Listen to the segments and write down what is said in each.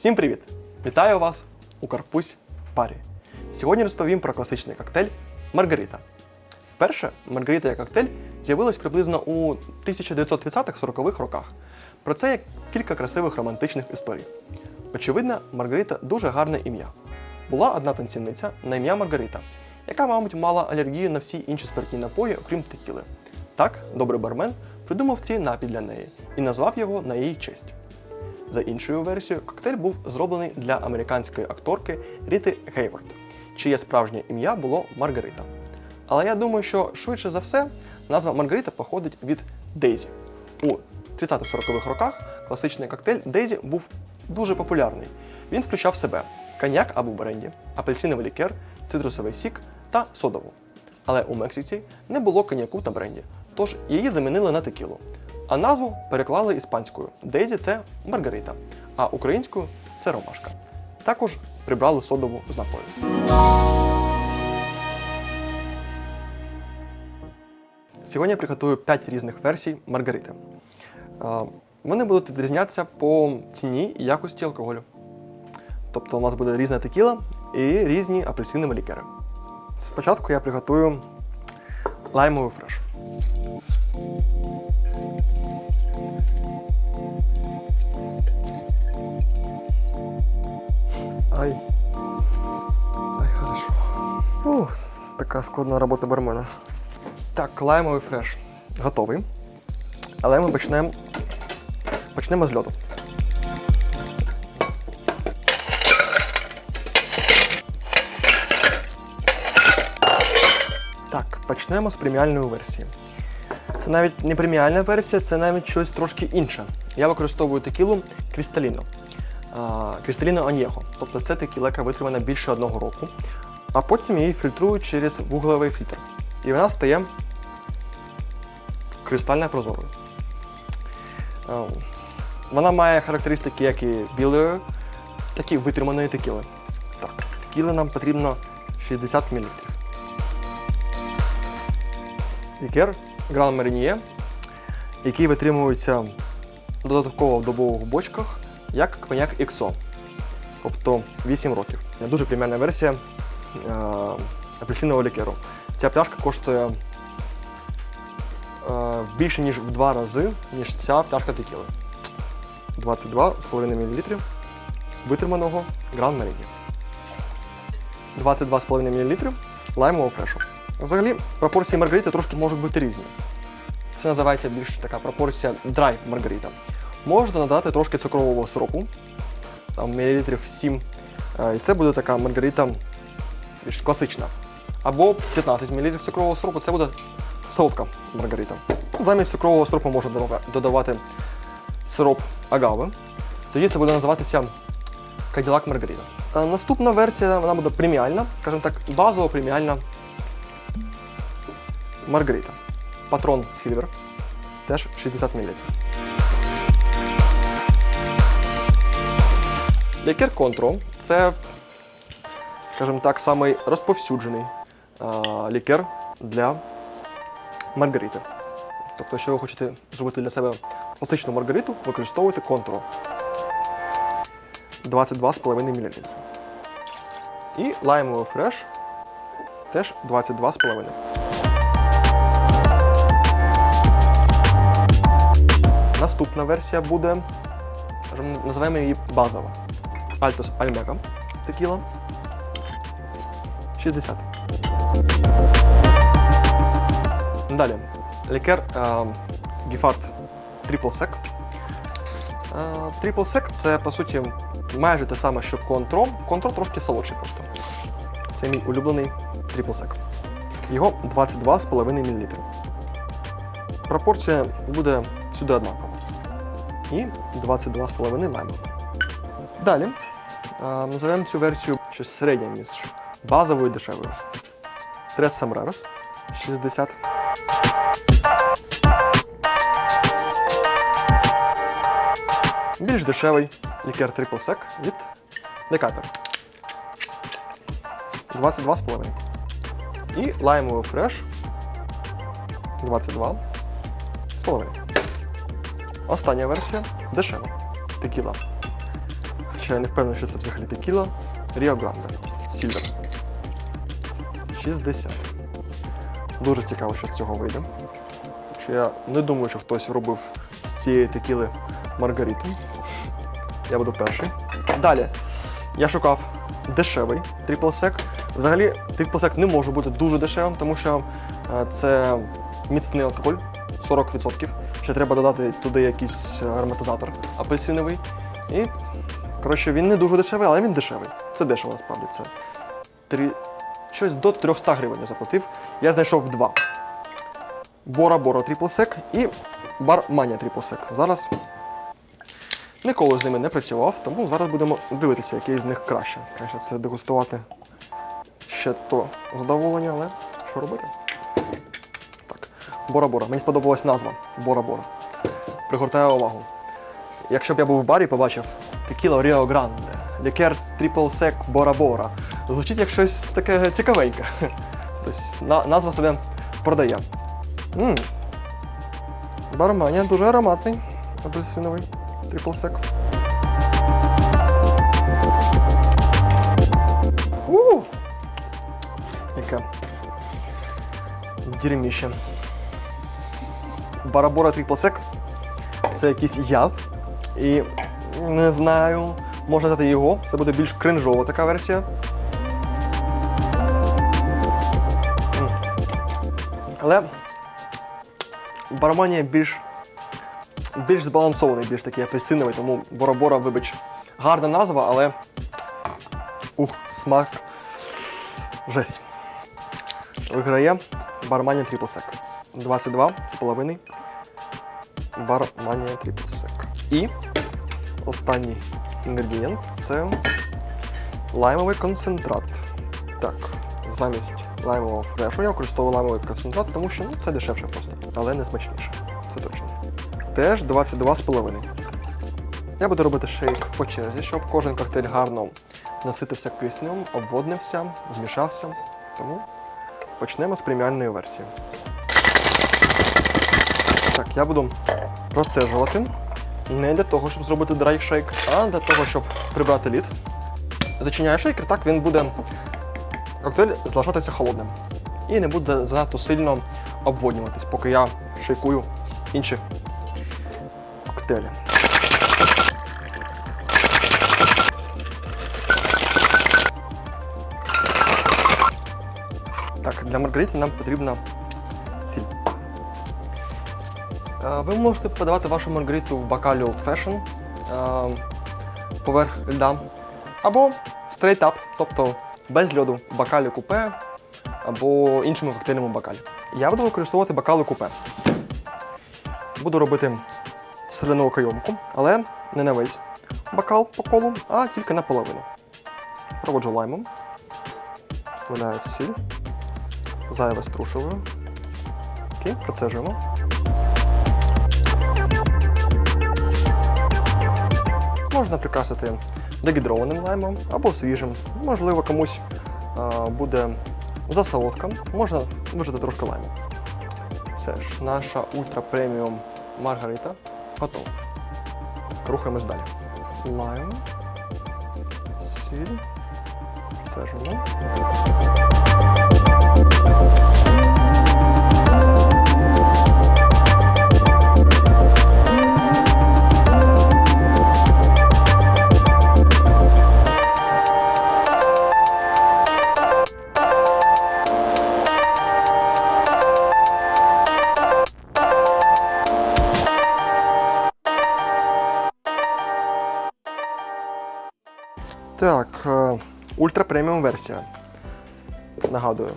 Всім привіт! Вітаю вас у Карпусь Парі. Сьогодні розповім про класичний коктейль Маргарита. Вперше Маргарита як коктейль з'явилась приблизно у 1930-40-х роках. Про це є кілька красивих романтичних історій. Очевидно, Маргарита дуже гарне ім'я. Була одна танцівниця на ім'я Маргарита, яка, мабуть, мала алергію на всі інші спиртні напої, окрім текіли. Так, добрий бармен придумав цей напій для неї і назвав його на її честь. За іншою версією, коктейль був зроблений для американської акторки Ріти Гейворд, чиє справжнє ім'я було Маргарита. Але я думаю, що швидше за все назва Маргарита походить від Дейзі. У 30-40-х роках класичний коктейль Дейзі був дуже популярний. Він включав в себе коньяк або бренді, апельсиновий лікер, цитрусовий сік та содову. Але у Мексиці не було коньяку та бренді, тож її замінили на текілу. А назву переклали іспанською. Дейзі це Маргарита, а українською це ромашка. Також прибрали содову з напою. Сьогодні я приготую 5 різних версій Маргарити. Вони будуть відрізнятися по ціні і якості алкоголю. Тобто у нас буде різна текіла і різні апельсинові лікери. Спочатку я приготую лаймовий фреш. Ай. Ай, хорошо. Ух, така складна робота бармена. Так, лаймовий фреш готовий. Але ми почнемо почнемо з льоду. Так, почнемо з преміальної версії. Це навіть не преміальна версія, це навіть щось трошки інше. Я використовую текілу Крісталіно. Крісталіно Аньєго. Тобто це текіла, яка витримана більше одного року. А потім її фільтрують через вуглевий фільтр. І вона стає кристально прозорою. Вона має характеристики як і білої, так і витриманої текіли. Так, текіли нам потрібно 60 мл. Лікер Гран Маріньє, який витримується додатково в добових бочках, як коньяк XO. Тобто 8 років. Дуже преміальна версія е, апельсинового лікеру. Ця пляшка коштує е, більше, ніж в два рази, ніж ця пляшка текіли. 22,5 мл витриманого Гран Маріні. 22,5 мл лаймового фрешу. Взагалі, пропорції маргарити трошки можуть бути різні. Це називається більш така пропорція драй маргарита. Можна надати трошки цукрового сиропу, там мілілітрів 7. Е, І це буде така маргарита більш класична. Або 15 мл цукрового сиропу це буде солодка маргарита. Замість цукрового сиропу можна додавати сироп агави. Тоді це буде називатися Cadillac Маргарита. Е, Наступна версія вона буде преміальна, скажімо так, базово преміальна Маргарита. Патрон Silver. Теж 60 мл. Лікер Контро це, скажімо так, самий розповсюджений лікер для маргарити. Тобто, якщо ви хочете зробити для себе класичну маргариту, використовуйте Контро. 22,5 мл. І лаймовий фреш теж 22,5 Наступна версія буде, називаємо її базова. Altos Almega текіла. 60. Далі. Лікер Гіфард Triple Sec. Е, Triple Sec це, по суті, майже те саме, що Contro. Contro трошки солодший просто. Це мій улюблений Triple Sec. Його 22,5 мл. Пропорція буде всюди однакова. І 22,5 лайму. Далі називаємо цю версію щось середнє між базовою і дешевою. Трес Самрарос 60. Більш дешевий лікер Triple Sec від Decatur. 22,5. І лаймовий фреш 22 з половиною. Остання версія дешева. Текіла. Хоча я не впевнений, що це взагалі текіла. Ріо Гранде. Сільвер. 60. Дуже цікаво, що з цього вийде. Що я не думаю, що хтось робив з цієї текіли Маргариту. Я буду перший. Далі. Я шукав дешевий трипл-сек. Взагалі, трипл-сек не може бути дуже дешевим, тому що е, це міцний алкоголь 40%. Ще треба додати туди якийсь ароматизатор апельсиновий. І, коротше, він не дуже дешевий, але він дешевий. Це дешево насправді. Це три... щось до 300 гривень я заплатив. Я знайшов два. Бора Бора трипл-сек і бар Мания трипл-сек. Зараз Ніколи з ними не працював, тому зараз будемо дивитися, який з них краще. Краще це дегустувати ще то задоволення, але що робити? Так, Бора-Бора. Мені сподобалась назва Бора-Бора. Пригортаю увагу. Якщо б я був в барі, побачив Текіла Ріо Гранде, лікер Triple Sec Бора-Бора. Звучить як щось таке цікавеньке. Тобто на- назва себе продає. М. Барманія дуже ароматний, апельсиновий. Трипл сек. Яке дірміще. Барабора трипл сек. Це якийсь яд. І не знаю, можна дати його. Це буде більш кринжова така версія. Але барманія більш більш збалансований, більш такий апельсиновий, тому Бора-Бора, вибач, гарна назва, але ух, смак. Жесть. Виграє Барманія Triple Sec. 22 з половиною. Барманія Triple Sec. І останній інгредієнт це лаймовий концентрат. Так, замість лаймового фрешу я використовую лаймовий концентрат, тому що ну, це дешевше просто, але не смачніше. Це точно. Теж 22,5. Я буду робити шейк по черзі, щоб кожен коктейль гарно наситився киснем, обводнився, змішався. Тому почнемо з преміальної версії. Так, я буду процежувати не для того, щоб зробити драй шейк, а для того, щоб прибрати лід. Зачиняю шейкер, так він буде коктейль залишатися холодним. І не буде занадто сильно обводнюватись, поки я шейкую інші коктейлі. Так, для маргарити нам потрібна Ви можете подавати вашу маргариту в бокалі Old Fashion поверх льда. Або straight up, тобто без льоду в бокалі купе або іншому коктейльному бокалі. Я буду використовувати бокали купе. Буду робити соляну кайомку, але не на весь бокал по колу, а тільки наполовину. Проводжу лаймом, вставляю в сіль, зайве струшую. Окей, процежуємо. Можна прикрасити дегідрованим лаймом або свіжим. Можливо, комусь а, буде засолодка, можна вижити трошки лайму. Все ж, наша ультра преміум маргарита готова. Рухаємось далі. Лайм. Сіль. Це ж воно. Ультра преміум версія. Нагадую,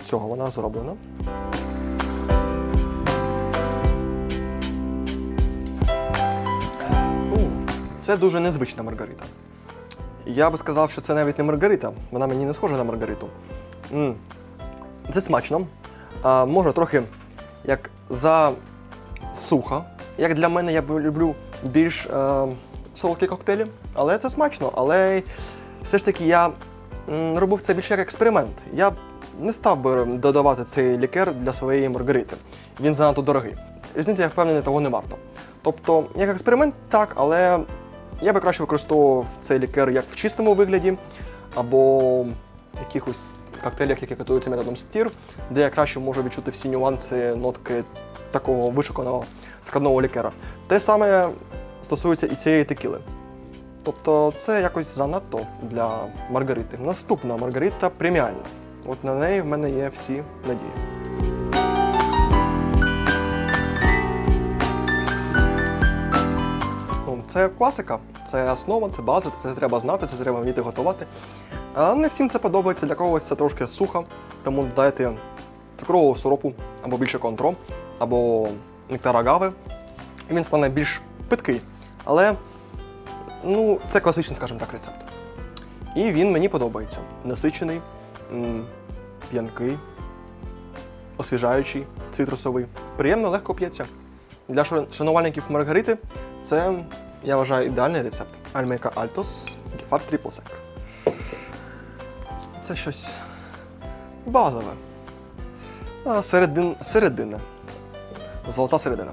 з цього вона зроблена. Це дуже незвична маргарита. Я би сказав, що це навіть не маргарита, вона мені не схожа на маргариту. Це смачно. А, може трохи як за сухо. Як для мене, я люблю більш е, солодкі коктейлі, але це смачно. Але все ж таки я робив це більше як експеримент. Я не став би додавати цей лікер для своєї маргарити. Він занадто дорогий. Різниця, я впевнений, того не варто. Тобто, як експеримент, так, але Я би краще використовував цей лікер як в чистому вигляді, або в якихось коктейлях, які готуються методом стір, де я краще можу відчути всі нюанси нотки такого вишуканого складного лікера. Те саме стосується і цієї текіли. Тобто це якось занадто для Маргарити. Наступна Маргарита преміальна. От на неї в мене є всі надії. Ну, Це класика, це основа, це база, це треба знати, це треба вміти готувати. А не всім це подобається, для когось це трошки сухо, тому додайте цукрового сиропу або більше контро, або нектар агави, і він стане більш питкий. Але ну, це класичний, скажімо так, рецепт. І він мені подобається. Насичений, п'янкий, освіжаючий, цитрусовий. Приємно, легко п'ється. Для шанувальників Маргарити це, я вважаю, ідеальний рецепт. Альмейка Альтос Гефар Sec. Це щось базове. А, середин, середина. Золота середина.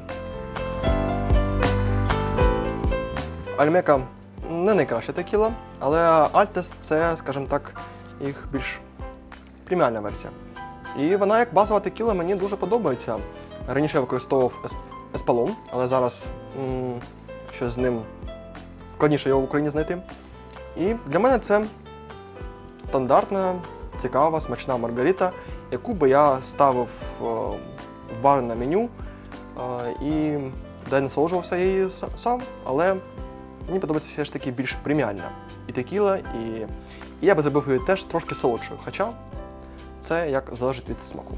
Альмека не найкраща текіла, але Альтес це, скажімо так, їх більш преміальна версія. І вона як базова текіла мені дуже подобається. Раніше я використовував ес- еспалон, але зараз м, щось з ним складніше його в Україні знайти. І для мене це стандартна, цікава, смачна маргарита, яку би я ставив е, в бар на меню е, і де насолоджувався її сам, але мені подобається все ж таки більш преміальна. І текіла, і, і я би забив її теж трошки солодшою. Хоча це як залежить від смаку.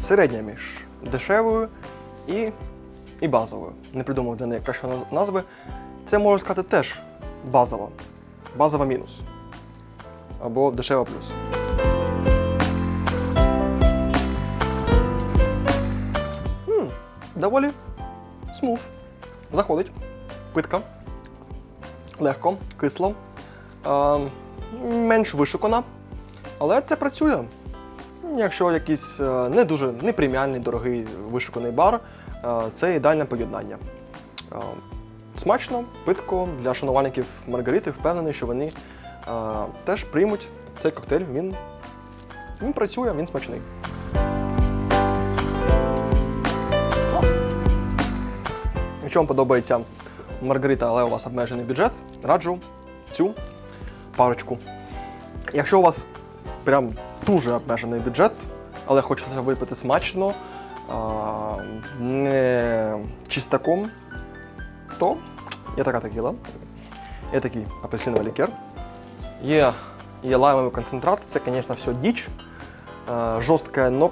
Середня між дешевою і, і базовою. Не придумав для неї кращої назви. Це можна сказати теж базова. Базова мінус. Або дешева плюс. Доволі смув. Заходить. Питка. Легко, кисло. Е, менш вишукана. Але це працює. Якщо якийсь е, не дуже непреміальний, дорогий вишуканий бар, е, це ідеальне поєднання. Е, Смачно, питко для шанувальників Маргарити, впевнений, що вони теж приймуть цей коктейль. Він, він працює, він смачний. Якщо вам подобається Маргарита, але у вас обмежений бюджет, раджу цю парочку. Якщо у вас прям дуже обмежений бюджет, але хочеться випити смачно, не чистаком, то є така текіла, є такий апельсиновий лікер, є, є лаймовий концентрат, це, звісно, все діч, жорстке, но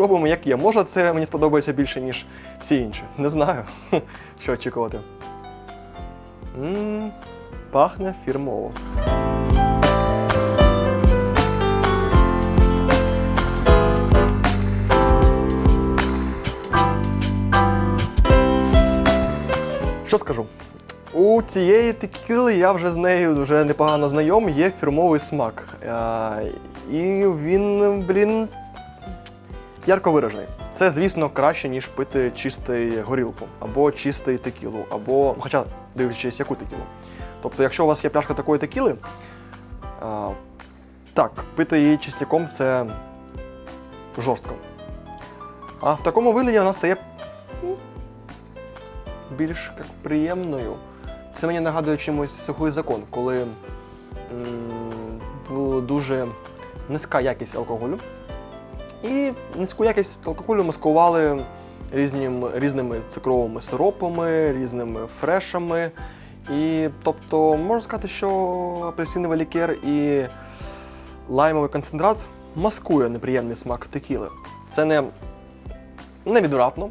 спробуємо, як є. Може, це мені сподобається більше, ніж всі інші. Не знаю, що очікувати. м пахне фірмово. Що скажу? У цієї текіли я вже з нею вже непогано знайом, є фірмовий смак. Е, і він, блін, ярко виражений. Це, звісно, краще, ніж пити чистий горілку, або чистий текілу, або. Хоча дивлячись, яку текілу. Тобто, якщо у вас є пляшка такої текіли, е, так, пити її чистяком це жорстко. А в такому вигляді вона стає більш як приємною. Це мені нагадує чимось сухий закон, коли м, була дуже низька якість алкоголю. І низьку якість алкоголю маскували різним, різними цукровими сиропами, різними фрешами. І тобто можна сказати, що апельсиновий лікер і лаймовий концентрат маскує неприємний смак текіли. Це не невідвратно.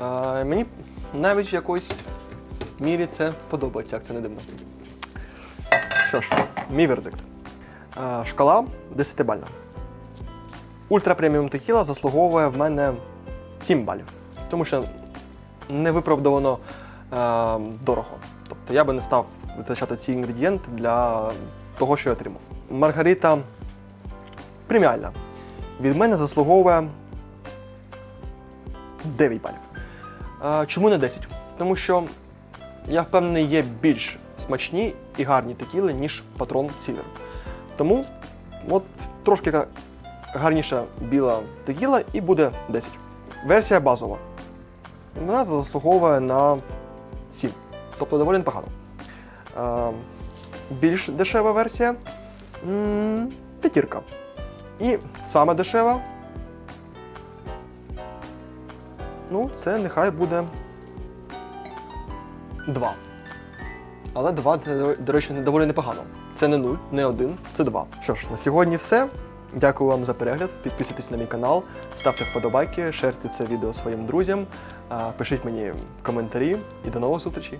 Е, мені навіть в якоїсь мірі це подобається, як це не дивно. Що ж, мій вердикт. Е, шкала 10-бальна. Ультра преміум текіла заслуговує в мене 7 балів. Тому що не виправдовано е, дорого. Тобто я би не став витрачати ці інгредієнти для того, що я отримав. Маргарита преміальна. Від мене заслуговує 9 балів. А, чому не 10? Тому що я впевнений, є більш смачні і гарні текіли, ніж патрон Сівер. Тому от трошки гарніша біла текіла і буде 10. Версія базова. Вона заслуговує на 7. Тобто доволі непогано. Більш дешева версія п'ятірка. І саме дешева. Ну, це нехай буде 2. Але 2, це, до речі, доволі непогано. Це не 0, не 1, це 2. Що ж, на сьогодні все. Дякую вам за перегляд. Підписуйтесь на мій канал, ставте вподобайки, шерте це відео своїм друзям, пишіть мені коментарі і до нових зустрічей.